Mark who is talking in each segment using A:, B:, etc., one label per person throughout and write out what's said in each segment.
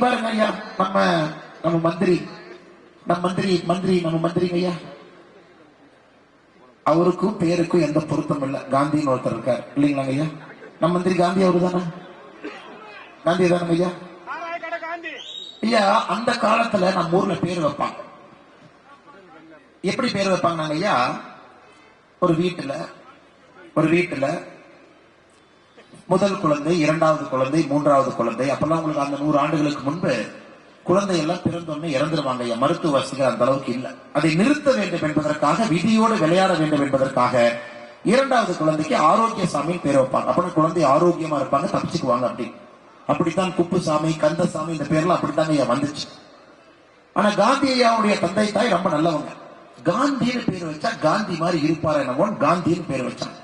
A: பாருங்க ஐயா நம்ம நம்ம மந்திரி. நம்ம மந்திரி மந்திரி நம்ம மந்திரிங்க ஐயா அவருக்கும் பேருக்கும் எந்த பொருத்தம் இல்ல. காந்தின்னு ஒருத்தர் இருக்கார். இல்லைங்களா ஐயா நம்ம மந்திரி காந்தி அவரு தானே காந்தி தானே ஐயா ஐயா அந்த காலத்துல நம்ம ஊர்ல பேர் வைப்பாங்க. எப்படி பேர் வைப்பாங்க ஐயா ஒரு வீட்டுல ஒரு வீட்டுல முதல் குழந்தை இரண்டாவது குழந்தை மூன்றாவது குழந்தை. அப்பெல்லாம் உங்களுக்கு அந்த நூறு ஆண்டுகளுக்கு முன்பு குழந்தை எல்லாம் பிறந்தோடனே இறந்துருவாங்க ஐயா. மருத்துவ வசதிகள் அந்த அளவுக்கு இல்ல. அதை நிறுத்த வேண்டும் என்பதற்காக விதியோடு விளையாட வேண்டும் என்பதற்காக இரண்டாவது குழந்தைக்கு ஆரோக்கிய சாமி பேர் வைப்பாங்க. அப்படி குழந்தை ஆரோக்கியமா இருப்பாங்க தப்பிச்சுக்குவாங்க அப்படி. அப்படித்தான் குப்புசாமி கந்தசாமி இந்த பேர்லாம் அப்படித்தாங்க ஐயா வந்துச்சு. ஆனா காந்தி ஐயாவுடைய தந்தை தாய் ரொம்ப நல்லவங்க. காந்தின்னு பேர் வச்சா காந்தி மாதிரி இருப்பார் என்னவோ காந்தின்னு பேர் வச்சாங்க.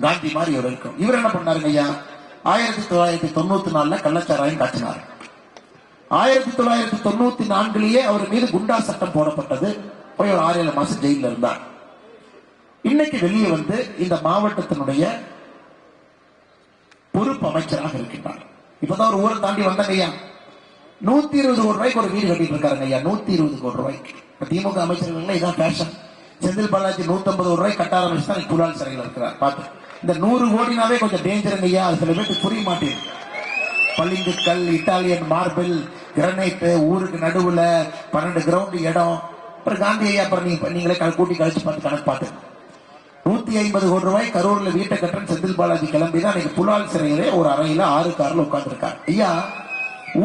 A: காந்தி மாதிரி இவர் இருக்கும். இவர் என்ன பண்ணாருங்க ஐயா? ஆயிரத்தி தொள்ளாயிரத்தி தொண்ணூத்தி நாலுல கள்ளச்சாராயம் காட்டினார் ஆயிரத்தி தொள்ளாயிரத்தி தொண்ணூத்தி நான்குலயே அவர் மீது குண்டா சட்டம் போடப்பட்டது. போய் ஒரு ஆறு ஏழு மாசம் ஜெயில இருந்தார். இன்னைக்கு வெளியே வந்து இந்த மாவட்டத்தினுடைய பொறுப்பு அமைச்சராக இருக்கின்றார். இப்பதான் ஒரு ஊரை தாண்டி வந்தாங்க ஐயா. நூத்தி இருபது கோடி ரூபாய்க்கு ஒரு வீடு கட்டிட்டு இருக்காருங்க ஐயா. நூத்தி இருபது கோடி ரூபாய்க்கு. திமுக அமைச்சர்கள் இதான் பேஷன் செந்தில் பாலாஜி நூத்தி ஐம்பது கோடி ரூபாய் கட்ட ஆரம்பிச்சு தான் புலால் சிறையில் இருக்கிறார். பார்த்து. இந்த நூறு கோடினாவே கொஞ்சம் டேஞ்சருங்க ஐயா அது சில பேருக்கு புரிய மாட்டேங்குது. பளிங்குக்கல் இட்டாலியன் மார்பிள் கிரனைட்டு ஊருக்கு நடுவுல பன்னெண்டு கிரவுண்ட் இடம். அப்புறம் காந்தி ஐயா அப்புறம் நீங்க நீங்களே கூட்டி கழிச்சு பார்த்து கணக்கு பார்த்து நூத்தி ஐம்பது கோடி ரூபாய் கரூர்ல வீட்டை கட்டுறேன் செந்தில் பாலாஜி கிளம்பி தான் இன்னைக்கு புலால் சிறையிலே ஒரு அறையில ஆறு கார்ல உட்கார்ந்துருக்கார். ஐயா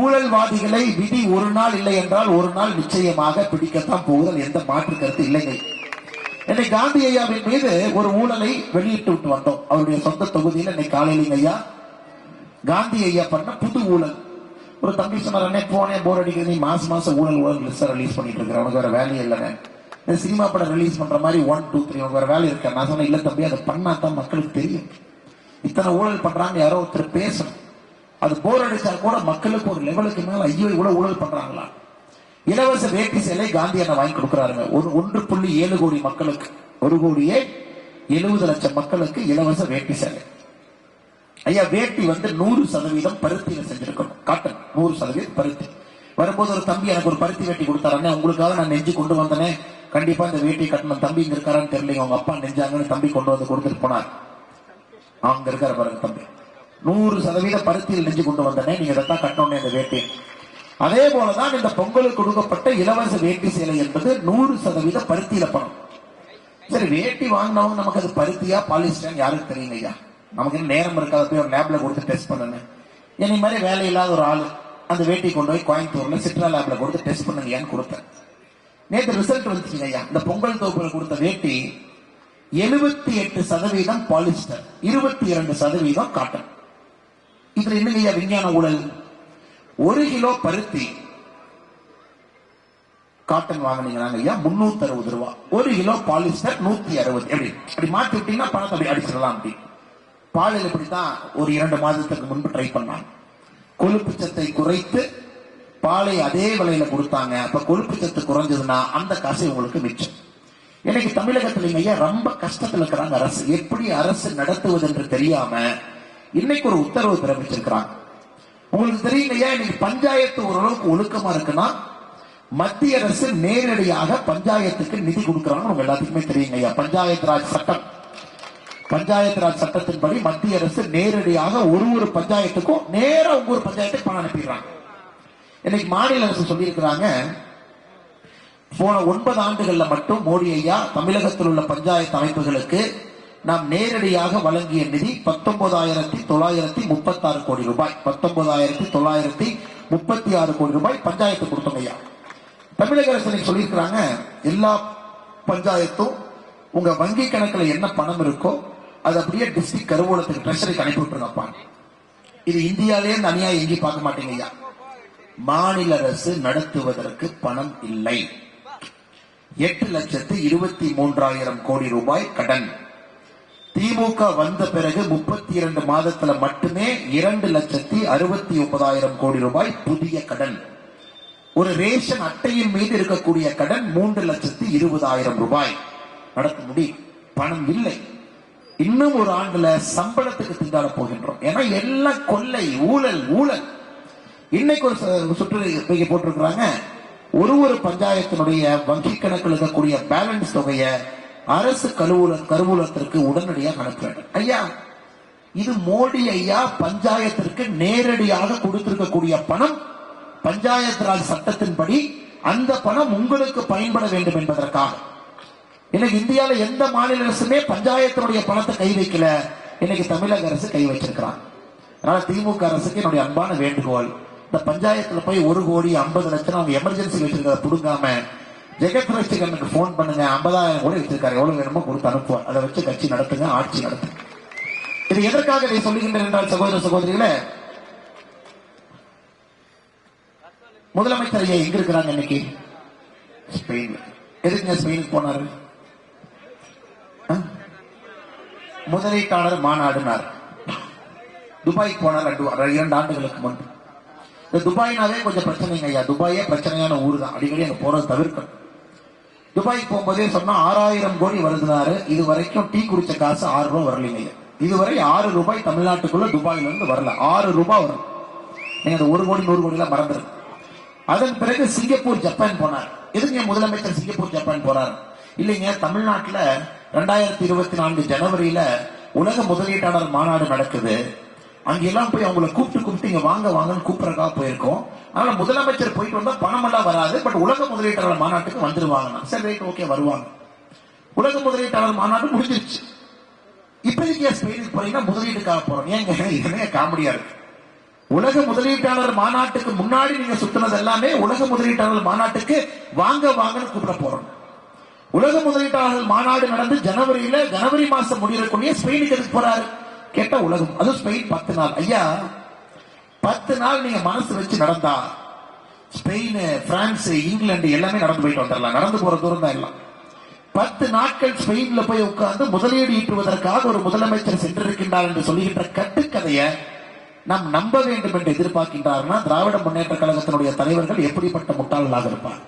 A: ஊழல்வாதிகளை விதி ஒரு நாள் இல்லை என்றால் ஒரு நாள் நிச்சயமாக பிடிக்கத்தான் போகுதல் எந்த மாற்று கருத்து இல்லைங்க. இன்னைக்கு காந்தி ஐயாவின் மீது ஒரு ஊழலை வெளியிட்டு விட்டு வந்தோம். அவருடைய சொந்த தொகுதியில் இன்னைக்கு காலையில ஐயா. காந்தி ஐயா பண்ண புது ஊழல். ஒரு தம்பி சொன்னார் போனே போர் அடிக்கிறது நீ மாசம் மாசம் ஊழல் ஊழல் லிஸ்ட் ரிலீஸ் பண்ணிட்டு இருக்கிற. உனக்கு வேற வேலையே இல்லைங்க. இந்த சினிமா படம் ரிலீஸ் பண்ற மாதிரி ஒன் டூ த்ரீ உனக்கு வேற வேலை இருக்க? நான் சொன்னேன் இல்ல தம்பி அதை பண்ணா தான் மக்களுக்கு தெரியும். இத்தனை ஊழல் பண்றாங்க யாரோ ஒருத்தர் பேசணும். அது போர் அடிச்சா கூட மக்களுக்கு ஒரு லெவலுக்கு மேல ஐயோ இவ்வளவு ஊழல் பண்றாங்களா? இலவச வேட்டி சேலை காந்தி அண்ணன் வாங்கி கொடுக்குறாருங்க. ஒரு ஒன்று புள்ளி ஏழு கோடி மக்களுக்கு ஒரு கோடியே எழுபது லட்சம் மக்களுக்கு இலவச வேட்டி சேலை. ஐயா வேட்டி வந்து நூறு சதவீதம் பருத்தியில செஞ்சிருக்கணும். காட்டன் நூறு சதவீதம் பருத்தி. வரும்போது ஒரு தம்பி எனக்கு ஒரு பருத்தி வேட்டி கொடுத்தாரு உங்களுக்காக நான் நெஞ்சு கொண்டு வந்தனே கண்டிப்பா இந்த வேட்டி கட்டணும். தம்பி இங்க இருக்காரான்னு தெரியல அவங்க அப்பா நெஞ்சாங்கன்னு தம்பி கொண்டு வந்து கொடுத்துட்டு போனார். அங்க இருக்காரு பாருங்க தம்பி. நூறு சதவீதம் பருத்தியில் நெஞ்சு கொண்டு வந்தனே நீங்க இதைத்தான் கட்டணும் இந்த வேட்டி. அதே போலதான் இந்த பொங்கலுக்கு கொடுக்கப்பட்ட இலவச வேட்டி சேலை என்பது நூறு சதவீதம் பருத்தியில பணம் சரி வேட்டி வாங்கினவங்க நமக்கு அது பருத்தியா பாலிஸ்டர்னு யாருக்கு தெரியலையா? ஐயா நமக்கு என்ன நேரம் இருக்காத போய் ஒரு லேப்ல கொடுத்து டெஸ்ட் பண்ணுங்க. என்னை மாதிரி வேலை இல்லாத ஒரு ஆள் அந்த வேட்டி கொண்டு போய் கோயம்புத்தூர்ல சிட்ரா லேப்ல கொடுத்து டெஸ்ட் பண்ணுங்கன்னு கொடுத்தேன். நேற்று ரிசல்ட் வந்துச்சுங்க ஐயா இந்த பொங்கல் தொகுப்புல கொடுத்த வேட்டி எழுபத்தி எட்டு சதவீதம் பாலிஸ்டர் இருபத்தி இரண்டு சதவீதம் காட்டன் இதுல என்னங்க ஐயா விஞ்ஞான ஊழல்? ஒரு கிலோ பருத்தி காட்டன் வாங்கினீங்கன்னா ஐயா முன்னூத்தி அறுபது ரூபா? ஒரு கிலோ பாலிஸ்டர் நூத்தி அறுபது எப்படி? அப்படி மாத்தி விட்டீங்கன்னா பணத்தை அப்படி அடிச்சிடலாம் அப்படி. பாலில் இப்படித்தான் ஒரு இரண்டு மாதத்துக்கு முன்பு ட்ரை பண்ணாங்க. கொழுப்பு சத்தை குறைத்து பாலை அதே விலையில கொடுத்தாங்க. அப்ப கொழுப்பு சத்து குறைஞ்சதுன்னா அந்த காசு உங்களுக்கு மிச்சம். இன்னைக்கு தமிழகத்துல ஐயா ரொம்ப கஷ்டத்துல இருக்கிறாங்க அரசு. எப்படி அரசு நடத்துவது என்று தெரியாம இன்னைக்கு ஒரு உத்தரவு பிறப்பிச்சிருக்கிறாங்க. உங்களுக்கு தெரியுங்க ஐயா இன்னைக்கு பஞ்சாயத்து ஓரளவுக்கு ஒழுக்கமா இருக்குன்னா மத்திய அரசு நேரடியாக பஞ்சாயத்துக்கு நிதி கொடுக்கறாங்க உங்க எல்லாத்துக்குமே தெரியுங்க ஐயா. பஞ்சாயத்து ராஜ் சட்டம். பஞ்சாயத்து ராஜ் சட்டத்தின்படி மத்திய அரசு நேரடியாக ஒரு ஒரு பஞ்சாயத்துக்கும் நேரா ஒவ்வொரு ஒரு பஞ்சாயத்துக்கு பணம் அனுப்பிடுறாங்க. இன்னைக்கு மாநில அரசு சொல்லியிருக்கிறாங்க போன ஒன்பது ஆண்டுகள்ல மட்டும் மோடி ஐயா தமிழகத்தில் உள்ள பஞ்சாயத்து அமைப்புகளுக்கு நாம் நேரடியாக வழங்கிய நிதி பத்தொன்பதாயிரத்தி தொள்ளாயிரத்தி முப்பத்தி ஆறு கோடி ரூபாய். பத்தொன்பதாயிரத்தி தொள்ளாயிரத்தி முப்பத்தி ஆறு கோடி ரூபாய் பஞ்சாயத்து கொடுத்தோம் ஐயா. தமிழக அரசு சொல்லியிருக்கிறாங்க எல்லா பஞ்சாயத்தும் உங்க வங்கி கணக்குல என்ன பணம் இருக்கோ அது அப்படியே டிஸ்ட்ரிக்ட் கருவூலத்துக்கு ட்ரெஷரிக்கு அனுப்பி விட்டுருங்கப்பா. இது இந்தியாலே இந்த அநியாயம் எங்கேயும் பார்க்க மாட்டீங்க ஐயா. மாநில அரசு நடத்துவதற்கு பணம் இல்லை. எட்டு லட்சத்து இருபத்தி மூன்றாயிரம் கோடி ரூபாய் கடன். திமுக வந்த பிறகு முப்பத்தி இரண்டு மாதத்துல மட்டுமே இரண்டு லட்சத்தி அறுபத்தி ஒன்பதாயிரம் கோடி ரூபாய் புதிய கடன். ஒரு ரேஷன் அட்டையின் மீது இருக்கக்கூடிய கடன் மூன்று லட்சத்தி இருபதாயிரம் ரூபாய். நடத்த முடியும். பணம் இல்லை. இன்னும் ஒரு ஆண்டுல சம்பளத்துக்கு திண்டாட போகின்றோம். ஏன்னா எல்லாம் கொள்ளை ஊழல் ஊழல். இன்னைக்கு ஒரு சு- சுற்று போட்டிருக்கிறாங்க. ஒரு ஒரு பஞ்சாயத்தினுடைய வங்கி கணக்கில் இருக்கக்கூடிய பேலன்ஸ் தொகையை அரசு கருவூல கருவூலத்திற்கு உடனடியாக அனுப்ப வேண்டும் ஐயா இது மோடி ஐயா பஞ்சாயத்திற்கு நேரடியாக கொடுத்திருக்கக்கூடிய பணம். பஞ்சாயத்து ராஜ் சட்டத்தின்படி அந்த பணம் உங்களுக்கு பயன்பட வேண்டும் என்பதற்காக. இன்னைக்கு இந்தியால எந்த மாநில அரசுமே பஞ்சாயத்தினுடைய பணத்தை கை வைக்கல. இன்னைக்கு தமிழக அரசு கை வச்சிருக்கிறாங்க அதனால திமுக அரசுக்கு என்னுடைய அன்பான வேண்டுகோள். இந்த பஞ்சாயத்துல போய் ஒரு கோடி ஐம்பது லட்சம் அவங்க எமர்ஜென்சி வச்சிருக்கிறத புடுங்காம ஜெகத் ரட்சகனுக்கு போன் பண்ணுங்க. ஐம்பதாயிரம் கோடி வச்சிருக்காரு எவ்வளவு வேணுமோ கொடுத்து அனுப்புவார். அதை வச்சு கட்சி நடத்துங்க ஆட்சி நடத்துங்க. இது எதற்காக இதை சொல்லுகின்றேன் என்றால் சகோதர சகோதரிகளே முதலமைச்சர் ஐயா எங்க இருக்கிறாங்க இன்னைக்கு? ஸ்பெயின். எதுக்குங்க ஸ்பெயினுக்கு போனாரு? முதலீட்டாளர் மாநாடுனார். துபாய்க்கு போனார் ரெண்டு இரண்டு ஆண்டுகளுக்கு முன்பு. இந்த துபாய்னாவே கொஞ்சம் பிரச்சனைங்க ஐயா. துபாயே பிரச்சனையான ஊர் தான் அடிக்கடி அங்க போறது தவிர்க்கணும். துபாய்க்கு போகும்போதே சொன்னா ஆறாயிரம் கோடி வருதுனாரு. இது வரைக்கும் டீ குடிச்ச காசு ஆறு ரூபாய் வரலைங்க. இதுவரை ஆறு ரூபாய் தமிழ்நாட்டுக்குள்ள துபாயில இருந்து வரல. ஆறு ரூபாய் வரும் நீங்க அந்த ஒரு கோடி நூறு கோடி எல்லாம் மறந்துருக்கு அதன் பிறகு சிங்கப்பூர் ஜப்பான் போனார். எதுங்க முதலமைச்சர் சிங்கப்பூர் ஜப்பான் போறாரு? இல்லைங்க தமிழ்நாட்டுல ரெண்டாயிரத்தி இருபத்தி நான்கு ஜனவரியில உலக முதலீட்டாளர் மாநாடு நடக்குது. அங்கெல்லாம் போய் அவங்கள கூப்பிட்டு கூப்பிட்டு இங்க வாங்க வாங்கன்னு கூப்பிடறதுக்காக போயிருக்கோம். அதனால முதலமைச்சர் போயிட்டு வந்தா பணம் எல்லாம் வராது. பட் உலக முதலீட்டாளர் மாநாட்டுக்கு வந்துருவாங்க. சரி ரைட் ஓகே வருவாங்க. உலக முதலீட்டாளர் மாநாடு முடிஞ்சிருச்சு. இப்ப நீங்க ஸ்பெயினுக்கு போறீங்கன்னா முதலீட்டுக்காக போறோம். ஏங்க இதுவே காமெடியா இருக்கு. உலக முதலீட்டாளர் மாநாட்டுக்கு முன்னாடி நீங்க சுத்தினது எல்லாமே உலக முதலீட்டாளர் மாநாட்டுக்கு வாங்க வாங்கன்னு கூப்பிட போறோம். உலக முதலீட்டாளர்கள் மாநாடு நடந்து ஜனவரியில ஜனவரி மாசம் முடியக்கூடிய ஸ்பெயினுக்கு எதுக்கு போறாரு? கெட்ட உலகம். அதுவும் ஸ்பெயின் பத்து நாள். ஐயா பத்து நாள் நீங்க மனசு வச்சு நடந்தா ஸ்பெயின் பிரான்ஸ் இங்கிலாந்து எல்லாமே நடந்து போயிட்டு வந்துடலாம். நடந்து போற தூரம் தான் எல்லாம். பத்து நாட்கள் ஸ்பெயின்ல போய் உட்கார்ந்து முதலீடு ஈட்டுவதற்காக ஒரு முதலமைச்சர் சென்றிருக்கின்றார் என்று சொல்லுகின்ற கட்டுக்கதையை நாம் நம்ப வேண்டும் என்று எதிர்பார்க்கின்றார்னா திராவிட முன்னேற்ற கழகத்தினுடைய தலைவர்கள் எப்படிப்பட்ட முட்டாளர்களாக இருப்பார்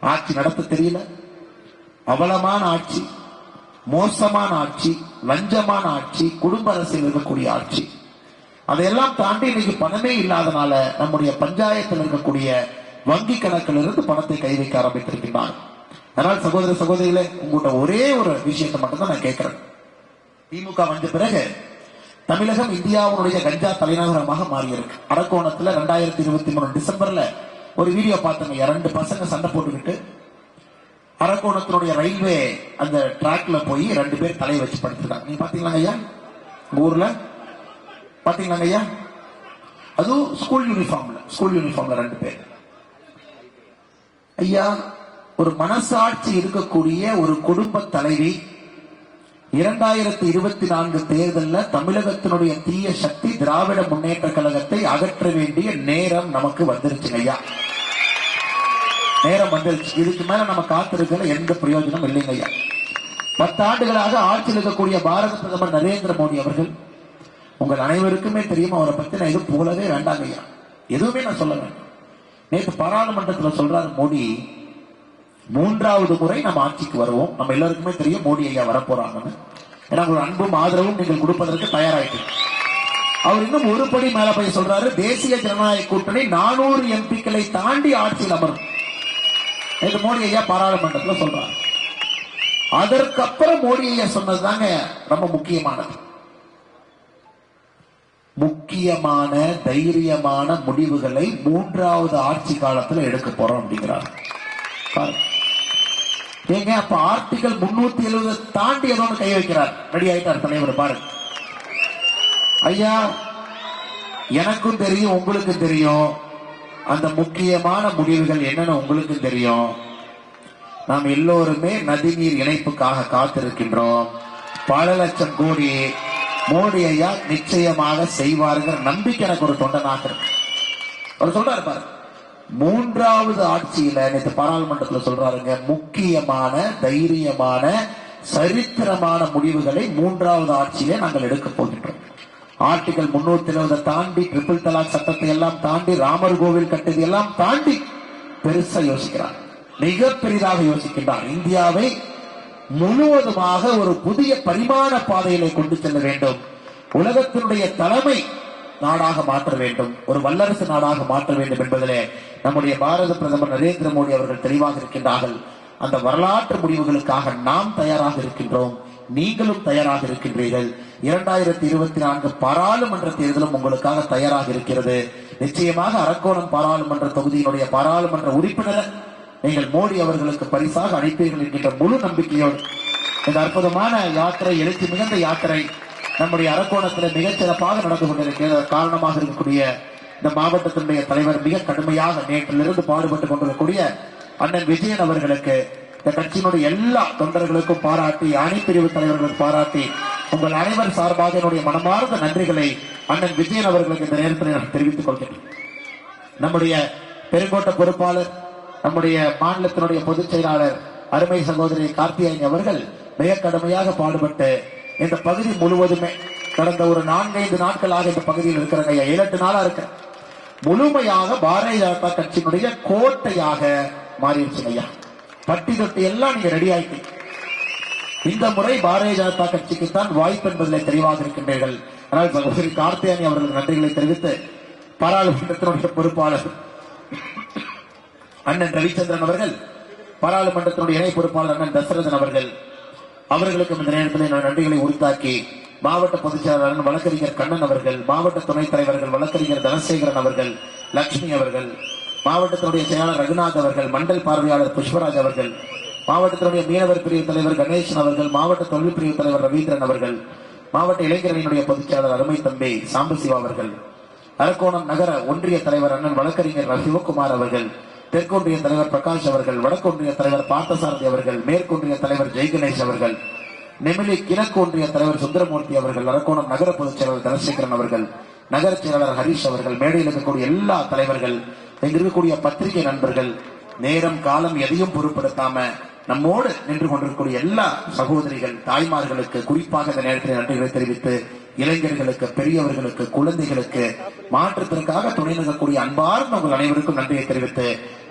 A: ஆட்சி நடத்த தெரியல. அவலமான ஆட்சி. மோசமான ஆட்சி லஞ்சமான ஆட்சி குடும்ப அரசியல் இருக்கக்கூடிய ஆட்சி. அதையெல்லாம் தாண்டி இன்னைக்கு பணமே இல்லாதனால நம்முடைய பஞ்சாயத்தில் இருக்கக்கூடிய வங்கி கணக்கில் இருந்து பணத்தை கை வைக்க ஆரம்பித்திருக்கிறார் அதனால் சகோதர சகோதரிகளே உங்கள்கிட்ட ஒரே ஒரு விஷயத்தை மட்டும்தான் நான் கேட்கிறேன். திமுக வந்த பிறகு தமிழகம் இந்தியாவுடைய கஞ்சா தலைநகரமாக மாறியிருக்கு. அரக்கோணத்துல ரெண்டாயிரத்தி இருபத்தி மூணு டிசம்பர்ல ஒரு வீடியோ பார்த்தோங்க இரண்டு பசங்க சண்டை போட்டுக்கிட்டு அரக்கோணத்தினுடைய ரயில்வே அந்த டிராக்ல போய் ரெண்டு பேர் தலையை வச்சு படுத்திருக்காங்க. நீங்க பாத்தீங்களா ஐயா? ஊர்ல? பாத்தீங்களா ஐயா? அதுவும் ஸ்கூல் யூனிஃபார்ம்ல ஸ்கூல் யூனிஃபார்ம்ல ரெண்டு பேர். ஐயா ஒரு மனசாட்சி இருக்கக்கூடிய ஒரு குடும்ப தலைவி இரண்டாயிரத்தி இருபத்தி நான்கு தேர்தலில் தமிழகத்தினுடைய தீய சக்தி திராவிட முன்னேற்ற கழகத்தை அகற்ற வேண்டிய நேரம் நமக்கு வந்துருச்சு ஐயா. நேரம் வந்துருச்சு. இதுக்கு மேல நம்ம காத்திருக்கிற எந்த பிரயோஜனம் இல்லைங்க ஐயா. பத்தாண்டுகளாக ஆட்சியில் இருக்கக்கூடிய பாரத பிரதமர் நரேந்திர மோடி அவர்கள் உங்கள் அனைவருக்குமே தெரியும் அவரை பத்தி நான் எதுவும் போலவே வேண்டாங்க ஐயா. எதுவுமே நான் சொல்ல வேண்டாம். நேற்று பாராளுமன்றத்தில் சொல்றாரு மோடி மூன்றாவது முறை நம்ம ஆட்சிக்கு வருவோம். நம்ம எல்லாருக்குமே தெரியும் மோடி ஐயா வரப்போறாங்கன்னு. ஏன்னா உங்கள் அன்பும் ஆதரவும் நீங்கள் கொடுப்பதற்கு தயாராயிட்டு அவர் இன்னும் ஒரு படி மேல போய் சொல்றாரு தேசிய ஜனநாயக கூட்டணி நானூறு எம்பிக்களை தாண்டி ஆட்சியில் அமரும். என்று மோடி ஐயா பாராளுமன்றத்தில் சொல்றாரு. அதற்கப்புறம் மோடி ஐயா சொன்னதுதாங்க ரொம்ப முக்கியமானது. முக்கியமான தைரியமான முடிவுகளை மூன்றாவது ஆட்சி காலத்துல எடுக்க போறோம் அப்படிங்கிறார். ஏங்க அப்ப ஆர்டிகல் முன்னூத்தி எழுபது தாண்டி ஏதோ கை வைக்கிறார். ரெடி ஆயிட்டார் தலைவர் பாருங்க. ஐயா எனக்கும் தெரியும் உங்களுக்கும் தெரியும். அந்த முக்கியமான முடிவுகள் என்னன்னு உங்களுக்கும் தெரியும். நாம் எல்லோருமே நதிநீர் இணைப்புக்காக காத்திருக்கின்றோம். பல லட்சம் கோடி மோடி ஐயா நிச்சயமாக செய்வார்கள் நம்பிக்கை எனக்கு ஒரு தொண்டனாக இருக்கு. அவர் சொல்றாரு பாரு மூன்றாவது ஆட்சியில நேற்று பாராளுமன்றத்துல சொல்றாருங்க முக்கியமான தைரியமான சரித்திரமான முடிவுகளை மூன்றாவது ஆட்சியிலே நாங்கள் எடுக்க போகின்றோம். ஆர்டிகல் முன்னூத்தி எழுபதை தாண்டி ட்ரிபிள் தலாக் சட்டத்தை எல்லாம் தாண்டி ராமர் கோவில் கட்டது எல்லாம் தாண்டி பெருசா யோசிக்கிறார். மிக பெரிதாக யோசிக்கின்றார். இந்தியாவை முழுவதுமாக ஒரு புதிய பரிமாண பாதையிலே கொண்டு செல்ல வேண்டும். உலகத்தினுடைய தலைமை நாடாக மாற்ற வேண்டும். ஒரு வல்லரசு நாடாக மாற்ற வேண்டும் என்பதிலே நம்முடைய பாரத பிரதமர் நரேந்திர மோடி அவர்கள் தெளிவாக இருக்கின்றார்கள். அந்த வரலாற்று முடிவுகளுக்காக நாம் தயாராக இருக்கின்றோம். நீங்களும் தயாராக இருக்கின்றீர்கள். இரண்டாயிரத்தி இருபத்தி நான்கு பாராளுமன்ற தேர்தலும் உங்களுக்காக தயாராக இருக்கிறது. நிச்சயமாக அரக்கோணம் பாராளுமன்ற தொகுதியினுடைய பாராளுமன்ற உறுப்பினர் நீங்கள் மோடி அவர்களுக்கு பரிசாக அளிப்பீர்கள் என்கின்ற முழு நம்பிக்கையோடு இந்த அற்புதமான யாத்திரை எழுச்சி மிகுந்த யாத்திரை நம்முடைய அரக்கோணத்தில் மிகச் சிறப்பாக நடந்து கொண்டிருக்கிறது. காரணமாக இருக்கக்கூடிய இந்த மாவட்டத்தினுடைய தலைவர் மிக கடுமையாக நேற்றிலிருந்து பாடுபட்டுக் கொண்டிருக்கக்கூடிய அண்ணன் விஜயன் அவர்களுக்கு இந்த கட்சியினுடைய எல்லா தொண்டர்களுக்கும் பாராட்டி அணைப்பிரிவு தலைவர்களுக்கு பாராட்டி உங்கள் அனைவர் சார்பாக என்னுடைய மனமார்ந்த நன்றிகளை அண்ணன் விஜயன் அவர்களுக்கு இந்த நேரத்தில் நான் தெரிவித்துக் கொள்கிறேன். நம்முடைய பெருங்கோட்ட பொறுப்பாளர் நம்முடைய மாநிலத்தினுடைய பொதுச் செயலாளர் அருமை சகோதரி கார்த்தியாயனி அவர்கள் மிக கடுமையாக பாடுபட்டு இந்த பகுதி முழுவதுமே கடந்த ஒரு நான்கைந்து நாட்களாக இந்த பகுதியில் இருக்கிறாங்க. ஐயா ஏழு எட்டு நாளா இருக்க. முழுமையாக பாரதிய ஜனதா கட்சியினுடைய கோட்டையாக மாறிடுச்சு ஐயா. பட்டி தொட்டி எல்லாம் நீங்க ரெடி ஆயிட்டீங்க. இந்த முறை பாரதிய ஜனதா கட்சிக்கு தான் வாய்ப்பு என்பதில் தெளிவாக இருக்கின்றீர்கள். ஆனால் சகோதரி கார்த்தியானி அவர்களுக்கு நன்றிகளை தெரிவித்து பாராளுமன்றத்தினுடைய பொறுப்பாளர் அண்ணன் ரவிச்சந்திரன் அவர்கள் பாராளுமன்றத்தினுடைய இணை பொறுப்பாளர் அண்ணன் தசரதன் அவர்கள் அவர்களுக்கும் இந்த நேரத்தில் நான் நன்றிகளை உரித்தாக்கி மாவட்ட பொதுச் செயலாளர் வழக்கறிஞர் கண்ணன் அவர்கள் மாவட்ட துணைத் தலைவர்கள் வழக்கறிஞர் தனசேகரன் அவர்கள் லட்சுமி அவர்கள் மாவட்டத்தினுடைய செயலாளர் ரகுநாத் அவர்கள் மண்டல் பார்வையாளர் புஷ்பராஜ் அவர்கள் மாவட்டத்தினுடைய மீனவர் பிரிவு தலைவர் கணேசன் அவர்கள் மாவட்ட தொழில் பிரிவு தலைவர் ரவீந்திரன் அவர்கள் மாவட்ட இளைஞரணியினுடைய பொதுச்செயலர் அருமை தம்பி சாம்பசிவா அவர்கள் அரக்கோணம் நகர ஒன்றிய தலைவர் அண்ணன் வழக்கறிஞர் சிவகுமார் அவர்கள் தெற்கொன்றிய தலைவர் பிரகாஷ் அவர்கள் வடக்கொன்றிய தலைவர் பார்த்தசாரதி அவர்கள் மேற்கொன்றிய தலைவர் ஜெய்கணேஷ் அவர்கள் நெமிலி கிழக்கு ஒன்றிய தலைவர் சுந்தரமூர்த்தி அவர்கள் அரக்கோணம் நகர பொதுச் செயலாளர் தனசேகரன் அவர்கள் நகர செயலாளர் ஹரீஷ் அவர்கள் மேடையில் இருக்கக்கூடிய எல்லா தலைவர்கள் இங்க இருக்கக்கூடிய பத்திரிகை நண்பர்கள் நேரம் காலம் எதையும் பொருட்படுத்தாம நம்மோடு நின்று கொண்டிருக்கக்கூடிய எல்லா சகோதரிகள் தாய்மார்களுக்கு குறிப்பாக இந்த நேரத்தில் நன்றிகளை தெரிவித்து இளைஞர்களுக்கு பெரியவர்களுக்கு குழந்தைகளுக்கு மாற்றத்திற்காக துணை நிற்கக்கூடிய அன்பார்ந்த உங்கள் அனைவருக்கும் நன்றியை தெரிவித்து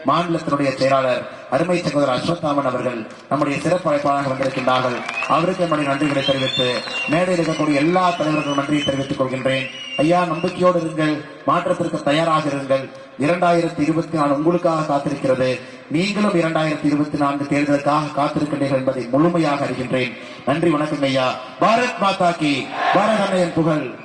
A: மாநிலத்தினுடைய செயலாளர் அருமை சகோதரர் அஸ்வத்தாமன் அவர்கள் நம்முடைய சிறப்பு அழைப்பாளராக வந்திருக்கின்றார்கள். அவருக்கு நம்முடைய நன்றிகளை தெரிவித்து மேடையில் இருக்கக்கூடிய எல்லா தலைவர்களும் நன்றியை தெரிவித்துக் கொள்கின்றேன். ஐயா நம்பிக்கையோடு இருங்கள். மாற்றத்திற்கு தயாராக இருங்கள். இரண்டாயிரத்தி இருபத்தி நாலு உங்களுக்காக காத்திருக்கிறது. நீங்களும் இரண்டாயிரத்தி இருபத்தி நான்கு தேர்தலுக்காக காத்திருக்கின்றீர்கள் என்பதை முழுமையாக அறிகின்றேன். நன்றி வணக்கம் ஐயா. பாரத் மாதா கி. பாரத் புகழ்.